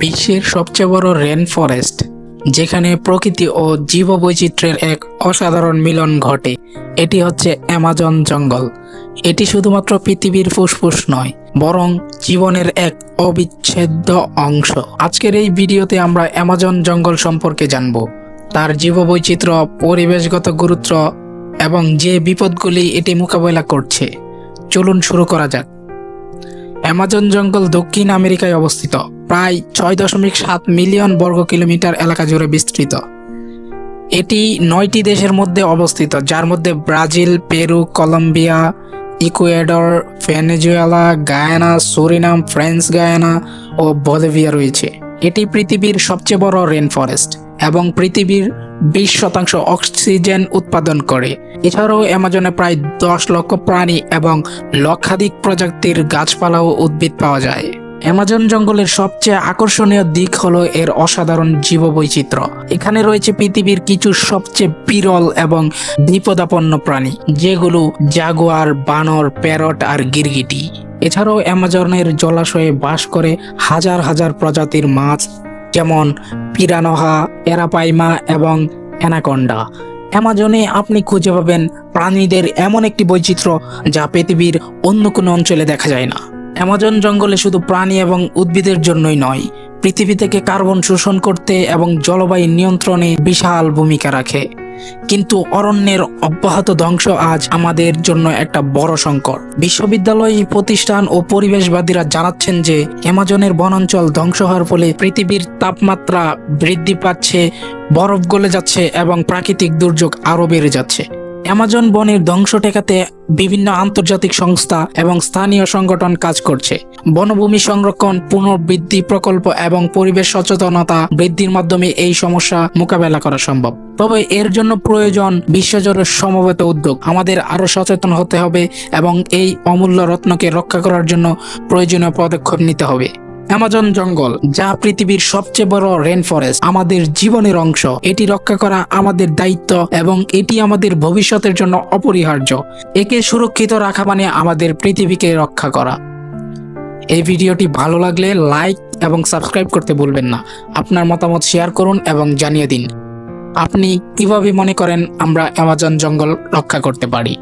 বিশ্বের সবচেয়ে বড় রেন ফরেস্ট যেখানে প্রকৃতি ও জীববৈচিত্র্যের এক অসাধারণ মিলন ঘটে। এটি হচ্ছে অ্যামাজন জঙ্গল। এটি শুধুমাত্র পৃথিবীর ফুসফুস নয়, বরং জীবনের এক অবিচ্ছেদ্য অংশ। আজকের এই ভিডিওতে আমরা অ্যামাজন জঙ্গল সম্পর্কে জানব। তার জীববৈচিত্র্য, পরিবেশগত গুরুত্ব এবং যে বিপদগুলি এটি মোকাবেলা করছে। চলুন শুরু করা যাক। অ্যামাজন জঙ্গল দক্ষিণ আমেরিকায় অবস্থিত। প্রায় ছয় দশমিক সাত মিলিয়ন বর্গ কিলোমিটার এলাকা জুড়ে বিস্তৃত। এটি নয়টি দেশের মধ্যে অবস্থিত, যার মধ্যে Brazil, Peru, Colombia, Ecuador, Venezuela, Guyana, Suriname French Guiana ও বলিভিয়া রয়েছে। এটি পৃথিবীর সবচেয়ে বড় রেন ফরেস্ট এবং পৃথিবীর বিশ শতাংশ অক্সিজেন উৎপাদন করে। এছাড়াও অ্যামাজনে প্রায় দশ লক্ষ প্রাণী এবং লক্ষাধিক প্রজাতির গাছপালা ও উদ্ভিদ পাওয়া যায়। অ্যামাজন জঙ্গলের সবচেয়ে আকর্ষণীয় দিক হলো এর অসাধারণ জীববৈচিত্র্য। এখানে রয়েছে পৃথিবীর কিছু সবচেয়ে বিরল এবং বিপদাপন্ন প্রাণী, যেগুলো জাগুয়ার, বানর, প্যারট আর গিরগিটি। এছাড়াও অ্যামাজনের জলাশয়ে বাস করে হাজার হাজার প্রজাতির মাছ, যেমন পিরানহা এরাপাইমা এবং অ্যানাকন্ডা। অ্যামাজনে আপনি খুঁজে পাবেন প্রাণীদের এমন একটি বৈচিত্র্য যা পৃথিবীর অন্য কোনো অঞ্চলে দেখা যায় না। অ্যামাজন জঙ্গলে শুধু প্রাণী এবং উদ্ভিদের জন্যই নয়, পৃথিবী থেকে কার্বন শোষণ করতে এবং জলবায়ু নিয়ন্ত্রণে বিশাল ভূমিকা রাখে। কিন্তু অরণ্যের অব্যাহত ধ্বংস আজ আমাদের জন্য একটা বড় সংকট। বিশ্ববিদ্যালয়, প্রতিষ্ঠান ও পরিবেশবাদীরা জানাচ্ছেন যে, অ্যামাজনের বনাঞ্চল ধ্বংস হওয়ার ফলে পৃথিবীর তাপমাত্রা বৃদ্ধি পাচ্ছে, বরফ গলে যাচ্ছে এবং প্রাকৃতিক দুর্যোগ আরও বেড়ে যাচ্ছে। অ্যামাজন বনের ধ্বংস ঠেকাতে বিভিন্ন আন্তর্জাতিক সংস্থা এবং স্থানীয় সংগঠন কাজ করছে। বনভূমি সংরক্ষণ, পুনর্বৃদ্ধি প্রকল্প এবং পরিবেশ সচেতনতা বৃদ্ধির মাধ্যমে এই সমস্যা মোকাবেলা করা সম্ভব। তবে এর জন্য প্রয়োজন বিশ্বজোড়ের সমবেত উদ্যোগ। আমাদের আরও সচেতন হতে হবে এবং এই অমূল্য রত্নকে রক্ষা করার জন্য প্রয়োজনীয় পদক্ষেপ নিতে হবে। অ্যামাজন জঙ্গল, যা পৃথিবীর সবচেয়ে বড় রেন ফরেস্ট আমাদের জীবনের অংশ। এটি রক্ষা করা আমাদের দায়িত্ব এবং এটি আমাদের ভবিষ্যতের জন্য অপরিহার্য। একে সুরক্ষিত রাখা মানে আমাদের পৃথিবীকে রক্ষা করা। এই ভিডিওটি ভালো লাগলে লাইক এবং সাবস্ক্রাইব করতে ভুলবেন না। আপনার মতামত শেয়ার করুন এবং জানিয়ে দিন। আপনি কীভাবে মনে করেন আমরা অ্যামাজন জঙ্গল রক্ষা করতে পারি?